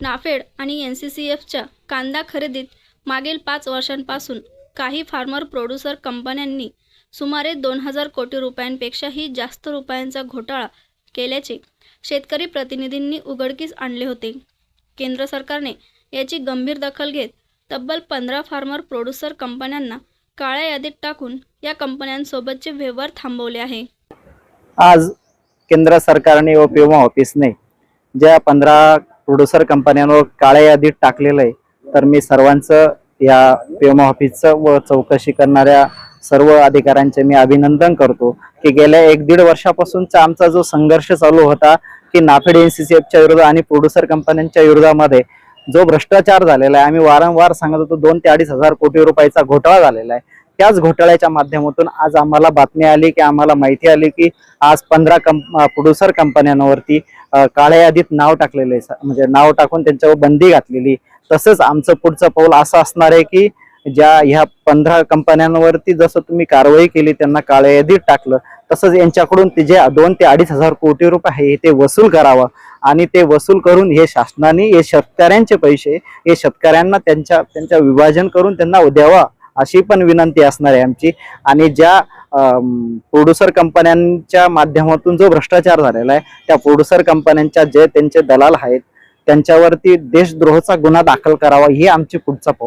नाफेड आणि N C C एफच्या कांदा खरेदीत मागील पाच वर्षांपासून काही फार्मर प्रोड्युसर कंपन्यांनी सुमारे दोन हजार कोटी रुपयांपेक्षाही जास्त रुपयांचा घोटाळा केल्याचे शेतकरी प्रतिनिधींनी उघडकीस आणले होते. केंद्र सरकारने याची गंभीर दखल घेत तब्बल पंधरा फार्मर प्रोड्युसर कंपन्यांना काळ्या यादीत टाकून या कंपन्यांसोबतचे व्यवहार थांबवले आहे. आज केंद्र सरकारने व पेमा ऑफिसने ज्या पंधरा प्रोड्युसर कंपन्यांवर काळ्या यादीत टाकलेलं आहे तर मी सर्वांचं या पेमा ऑफिसचं व चौकशी करणाऱ्या सर्व अधिकाऱ्यांचे मी अभिनंदन करतो की गेल्या एक दीड वर्षापासूनचा आमचा जो संघर्ष चालू होता की नाफेड एन सी सी एफच्या विरोधात आणि प्रोड्युसर कंपन्यांच्या विरोधामध्ये जो भ्रष्टाचार झालेला आहे आम्ही वारंवार सांगत होतो दोन ते अडीच हजार कोटी रुपयाचा घोटाळा झालेला आहे. त्याच घोटाळ्याच्या माध्यमातून आज आम्हाला बातमी आली की आम्हाला माहिती आली की आज पंधरा कंप प्रोड्युसर कंपन्यांवरती काळ्या यादीत नाव टाकलेलं आहे. म्हणजे नाव टाकून त्यांच्यावर बंदी घातलेली. तसंच आमचं पुढचं पाऊल असं असणार आहे की ज्या ह्या पंधरा कंपन्यांवरती जसं तुम्ही कारवाई केली त्यांना काळ्या यादीत टाकलं तसंच यांच्याकडून ते जे दोन ते अडीच हजार कोटी रुपये आहे ते वसूल करावं. आणि ते वसूल करून हे शासनाने हे शेतकऱ्यांचे पैसे हे शेतकऱ्यांना त्यांच्या त्यांच्या विभाजन करून त्यांना द्यावा. अशी पण विनंती असणार आहे आमची. आणि ज्या प्रोड्युसर कंपन्यांच्या माध्यमातून जो भ्रष्टाचार झालेला आहे त्या प्रोड्युसर कंपन्यांच्या जे त्यांचे दलाल आहेत त्यांच्यावरती देशद्रोहाचा गुन्हा दाखल करावा ही आमची पुढचा पाऊल.